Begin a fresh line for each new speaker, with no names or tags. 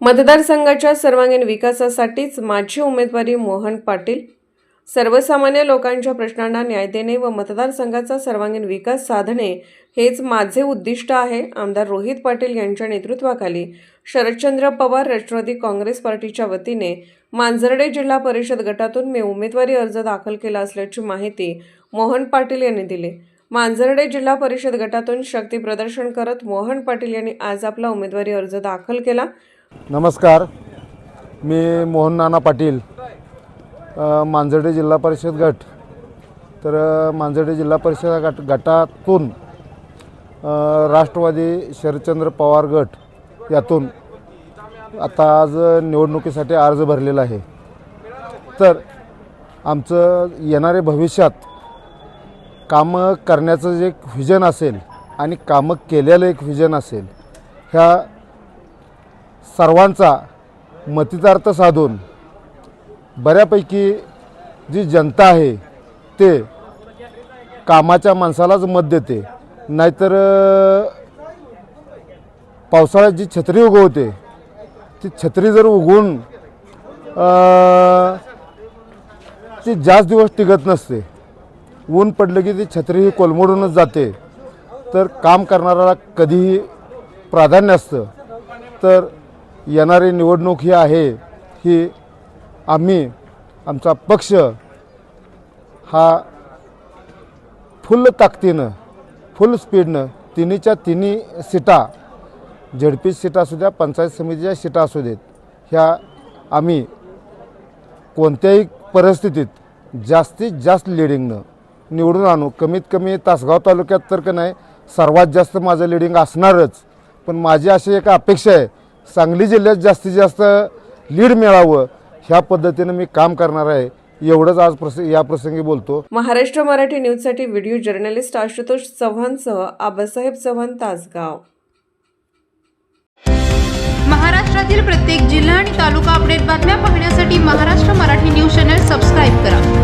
मतदारसंघाच्या सर्वांगीण विकासासाठीच माझी उमेदवारी मोहन पाटील सर्वसामान्य लोकांच्या प्रश्नांना न्याय देणे व मतदारसंघाचा सर्वांगीण विकास साधणे हेच माझे उद्दिष्ट आहे आमदार रोहित पाटील यांच्या नेतृत्वाखाली. शरदचंद्र पवार राष्ट्रवादी काँग्रेस पार्टीच्या वतीने मांजर्डे जिल्हा परिषद गटातून मी उमेदवारी अर्ज दाखल केला असल्याची माहिती मोहन पाटील यांनी दिली. मांजर्डे जिल्हा परिषद गटातून शक्ती प्रदर्शन करत मोहन पाटील यांनी आज आपला उमेदवारी अर्ज दाखल केला.
नमस्कार. मी मोहन नाना पाटील मांजर्डे जिल्हा परिषद गट. तर मांजर्डे जिल्हा परिषद गट गटातून राष्ट्रवादी शरदचंद्र पवार गट यातून आता आज निवडणुकीसाठी अर्ज भरलेला आहे. तर आमचं येणारे भविष्यात कामं करण्याचं जे एक व्हिजन असेल आणि कामं केलेलं एक व्हिजन असेल ह्या सर्वांचा मतितार्थ साधून बऱ्यापैकी जी जनता आहे ते कामाच्या माणसालाच मत देते. नाहीतर पावसाळ्यात जी छत्री उगवते ती छत्री जर उगवून ती जास्त दिवस टिकत नसते. ऊन पडलं की ती छत्री ही कोलमडूनच जाते. तर काम करणाऱ्याला कधीही प्राधान्य असतं. तर येणारी निवडणूक ही आहे ही आम्ही आमचा पक्ष हा फुल ताकदीनं फुल स्पीडनं तिन्हीच्या तिन्ही सीटा झडपी सीटा असू द्या पंचायत समितीच्या सीटा असू देत ह्या आम्ही कोणत्याही परिस्थितीत जास्तीत जास्त लिडिंगनं निवडून आणू. कमीत कमी तासगाव तालुक्यात तर का नाही सर्वात जास्त माझं लिडिंग असणारच. पण माझी अशी एक अपेक्षा आहे सांगली जिल्ह्यात जास्तीत जास्त लीड मिळावं ह्या पद्धतीनं मी काम करणार आहे एवढंच आज या प्रसंगी बोलतो.
महाराष्ट्र मराठी न्यूजसाठी व्हिडिओ जर्नलिस्ट आशुतोष चव्हाणसह आबासाहेब चव्हाण तासगाव.
महाराष्ट्रातील प्रत्येक जिल्हा आणि तालुका अपडेट बातम्या पाहण्यासाठी Maharashtra Marathi news channel subscribe करा.